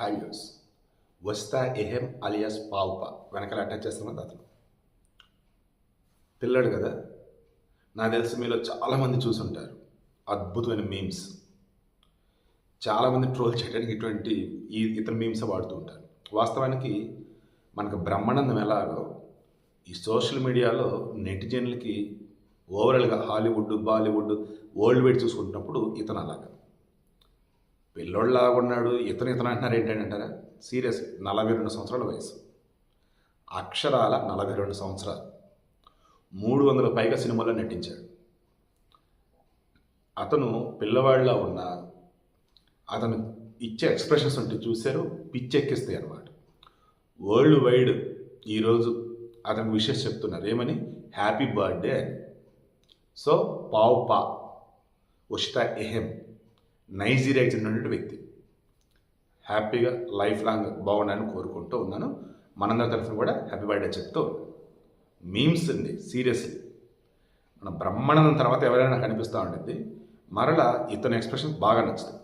Hi views వస్తా ఎహెం alias పావుప. వెనకాల attach చేస్తున్నది అతను. పిల్లడు కదా? నాకు తెలిసి మీలో చాలామంది చూసుంటారు. అద్భుతమైన మీమ్స్. చాలామంది ట్రోల్ చేయడానికి ఇటువంటి ఈ ఇతర మీమ్స్ వాడుతూ ఉంటారు. వాస్తవానికి మనకు బ్రహ్మానందం ఎలాగో ఈ సోషల్ మీడియాలో నెటిజన్లకి ఓవరాల్గా హాలీవుడ్ బాలీవుడ్ వరల్డ్ వైడ్ చూసుకుంటున్నప్పుడు ఇతను అలాగా. పిల్లోళ్ళలాగా ఉన్నాడు ఇతను ఇతను అంటున్నారు ఏంటంటారా సీరియస్ నలభై రెండు సంవత్సరాల వయసు. అక్షరాల నలభై రెండు సంవత్సరాలు. మూడు వందల పైగా సినిమాల్లో నటించాడు. అతను పిల్లవాడిలా ఉన్న అతను ఇచ్చే ఎక్స్ప్రెషన్స్ ఉంటే చూశారు పిచ్చెక్కిస్తాయి అన్నమాట. వరల్డ్ వైడ్ ఈరోజు అతనికి విషెస్ చెప్తున్నారు. ఏమని? హ్యాపీ బర్త్డే సో పావు పా ఉషితా ఎహెం నైజీరియాకి చెందినటువంటి వ్యక్తి. హ్యాపీగా లైఫ్ లాంగ్ బాగుండాలని కోరుకుంటూ ఉన్నాను. మనందరి తరఫున కూడా హ్యాపీ బర్త్డే చెప్తూ మీమ్స్ అండి సీరియస్లీ. మన బ్రహ్మానందం తర్వాత ఎవరైనా కనిపిస్తూ ఉంటుంది మరలా ఇతని ఎక్స్ప్రెషన్ బాగా నచ్చుతుంది